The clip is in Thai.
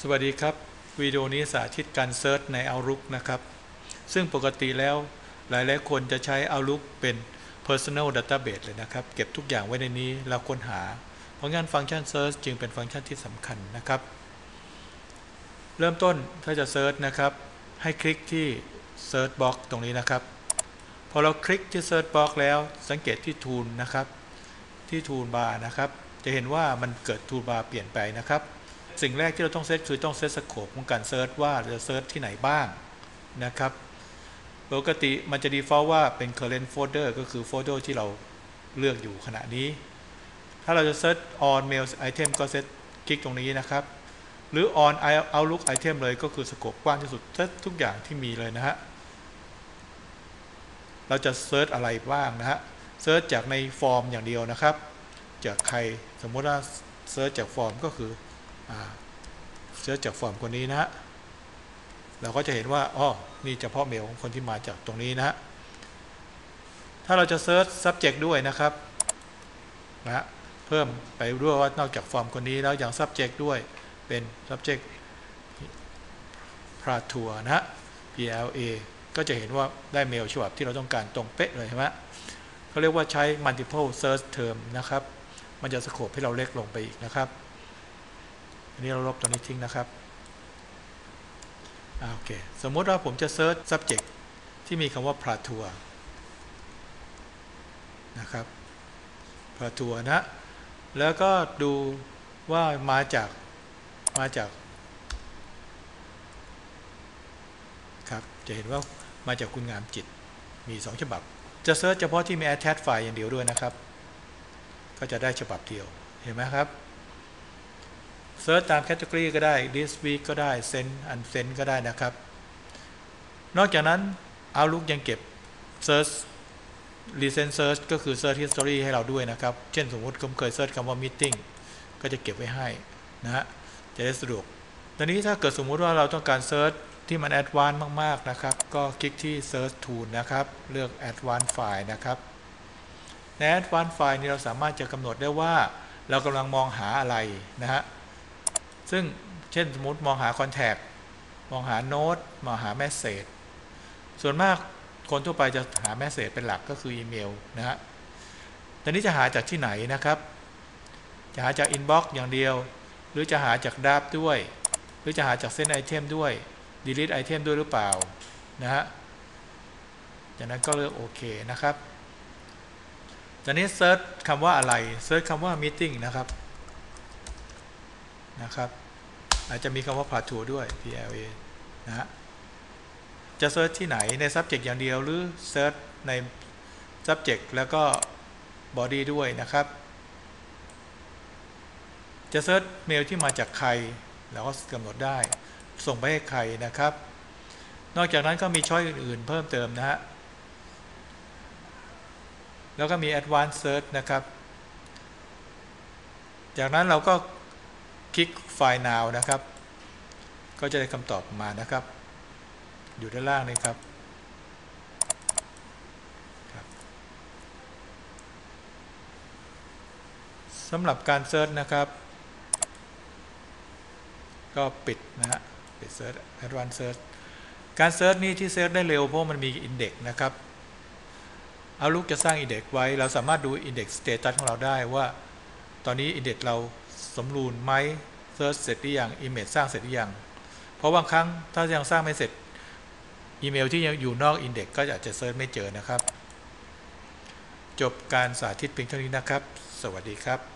สวัสดีครับวิดีโอนี้สาธิตการเซิร์ชใน Outlook นะครับ ซึ่งปกติแล้วหลายๆคนจะใช้ Outlook เป็น Personal Database เลยนะครับ เก็บทุกอย่างไว้ในนี้แล้วค้นหา เพราะงั้นฟังก์ชัน Search จึงเป็นฟังก์ชันที่สำคัญนะครับ เริ่มต้นถ้าจะเซิร์ชนะครับ ให้คลิกที่ Search Box ตรงนี้นะครับ พอเราคลิกที่ Search Box แล้วสังเกตที่ Tool นะครับ ที่ Tool Bar นะครับ จะเห็นว่ามันเกิด Tool Bar เปลี่ยนไปนะครับ สิ่งแรกที่เราต้องเซตคือต้องเซตสโคปของการเซิร์ชว่าจะเซิร์ชที่ไหนบ้างนะครับปกติมันจะ default ว่าเป็น current folder ก็คือโฟลเดอร์ที่เราเลือกอยู่ขณะนี้ ถ้าเราจะเซิร์ช on mail item ก็เซตคลิกตรงนี้นะครับ หรือ on outlook item เลยก็คือสโคปกว้างที่สุดเซตทุกอย่างที่มีเลยนะฮะ เราจะเซิร์ชอะไรบ้างนะฮะเซิร์ชจากในฟอร์มอย่างเดียวนะครับ จากใครสมมติว่าเซิร์ชจากฟอร์มก็คือ เซิร์ชจากฟอร์มคนนี้นะ เราก็จะเห็นว่าอ๋อนี่เฉพาะเมลของคนที่มาจากตรงนี้นะ ถ้าเราจะเซิร์ช subject ด้วยนะครับนะเพิ่มไปด้วยว่านอกจากฟอร์มคนนี้แล้วอย่าง subject ด้วยเป็น subject พราทัวนะฮะ PLA ก็จะเห็นว่าได้เมลฉบับที่เราต้องการตรงเป๊ะเลยใช่ไหมเขาเรียกว่าใช้ multiple search term นะครับ มันจะสโคปให้เราเล็กลงไปอีกนะครับ อันนี้เราลบตัวนี้ทิ้งนะครับโอเค สมมติว่าผมจะเซิร์ช subject ที่มีคำว่าพาทัวนะครับพาทัวนะ แล้วก็ดูว่ามาจาก มาจาก ครับ จะเห็นว่ามาจากคุณงามจิต มี 2 ฉบับ จะเซิร์ชเฉพาะที่มี attach file อย่างเดียวด้วยนะครับ ก็จะได้ฉบับเดียว เห็นไหมครับ เซิร์ชตามแคตตากรีก็ได้ this week ก็ได้ send unsend ก็ได้นะครับ นอกจากนั้น Outlook ยังเก็บ search recent search ก็คือ search history ให้เราด้วยนะครับ เช่นสมมติผมเคยเซิร์ชคำว่า meeting ก็จะเก็บไว้ให้นะฮะ จะได้สะดวกตอนนี้ถ้าเกิดสมมุติว่าเราต้องการเซิร์ชที่มัน advanced มากๆนะครับ ก็คลิกที่ search tool นะครับ เลือก advanced file นะครับ ใน advanced file นี้เราสามารถจะกำหนดได้ว่าเรากำลังมองหาอะไรนะฮะ ซึ่งเช่นสมมติมองหาคอนแทคมองหาโน้ตมองหาแมสเซจส่วนมากคนทั่วไปจะหาแมสเซจเป็นหลักก็คืออีเมลนะฮะตอนนี้จะหาจากที่ไหนนะครับ จะหาจากอินบ็อกซ์อย่างเดียว หรือจะหาจากดับด้วย หรือจะหาจากเส้นไอเทมด้วยดีลิทไอเทมด้วยหรือเปล่านะฮะจากนั้นก็เลือกโอเคนะครับจากนี้เซิร์ชคำว่าอะไรเซิร์ชคำว่า meeting นะครับ นะครับ อาจจะมีคำว่า part 2ด้วย PLA นะฮะจะเซิร์ชที่ไหนใน subject อย่างเดียวหรือเซิร์ชใน subject แล้วก็ body ด้วยนะครับ จะเซิร์ชเมลที่มาจากใครเราก็กำหนดได้ ส่งไปให้ใครนะครับ นอกจากนั้นก็มีช้อยอื่นๆ เพิ่มเติมนะฮะแล้วก็มี advanced search นะครับ จากนั้นเราก็ คลิกไฟล์ now นะครับ ก็จะได้คำตอบมานะครับ อยู่ด้านล่างนี้ครับสำหรับการเซิร์ชนะครับ ก็ปิดนะฮะปิดเซิร์ช Advanced Search การเซิร์ชนี่ที่เซิร์ชได้เร็วเพราะมันมีอินเด็กซ์นะครับเอาลูกจะสร้างอินเด็กซ์ไว้ เราสามารถดูอินเด็กซ์สเตตัสของเราได้ว่า ตอนนี้อินเด็กซ์เรา สมบูรณ์ไหมเซิร์ชเสร็จหรือยังอีเมลสร้างเสร็จหรือยังเพราะบางครั้งถ้ายังสร้างไม่เสร็จอีเมลที่ยังอยู่นอกอินเด็กก็อาจจะเซิร์ชไม่เจอนะครับ จบการสาธิตเพียงเท่านี้นะครับ สวัสดีครับ